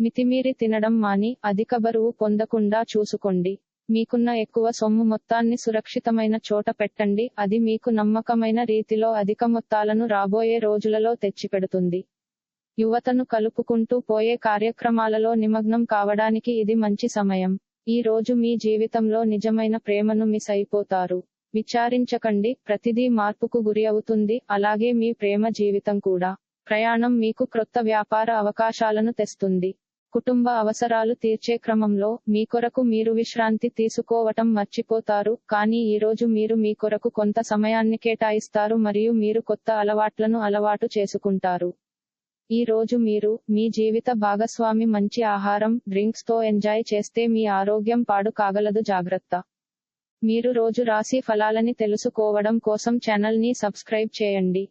మితిమీరి తినడం మాని అధిక బరువు పొందకుండా చూసుకోండి. మీకున్న ఎక్కువ సొమ్ము మొత్తాన్ని సురక్షితమైన చోట పెట్టండి. అది మీకు నమ్మకమైన రీతిలో అధిక మొత్తాలను రాబోయే రోజులలో తెచ్చిపెడుతుంది. యువతను కలుపుకుంటూ పోయే కార్యక్రమాలలో నిమగ్నం కావడానికి ఇది మంచి సమయం. ఈ రోజు మీ జీవితంలో నిజమైన ప్రేమను మిస్ అయిపోతారు. విచారించకండి. ప్రతిదీ మార్పుకు గురి అవుతుంది. అలాగే మీ ప్రేమ జీవితం కూడా. ప్రయాణం మీకు క్రొత్త వ్యాపార అవకాశాలను తెస్తుంది. కుటుంబ అవసరాలు తీర్చే క్రమంలో మీ కొరకు మీరు విశ్రాంతి తీసుకోవటం మర్చిపోతారు కానీ ఈ రోజు మీరు మీ కొరకు కొంత సమయాన్ని కేటాయిస్తారు మరియు మీరు కొత్త అలవాట్లను అలవాటు చేసుకుంటారు. ఈ రోజు మీరు మీ జీవిత భాగస్వామి మంచి ఆహారం డ్రింక్స్తో ఎంజాయ్ చేస్తే మీ ఆరోగ్యం పాడు కాగలదు. జాగ్రత్త. మీరు రోజు రాశి ఫలాలని తెలుసుకోవడం కోసం ఛానల్ని సబ్స్క్రైబ్ చేయండి.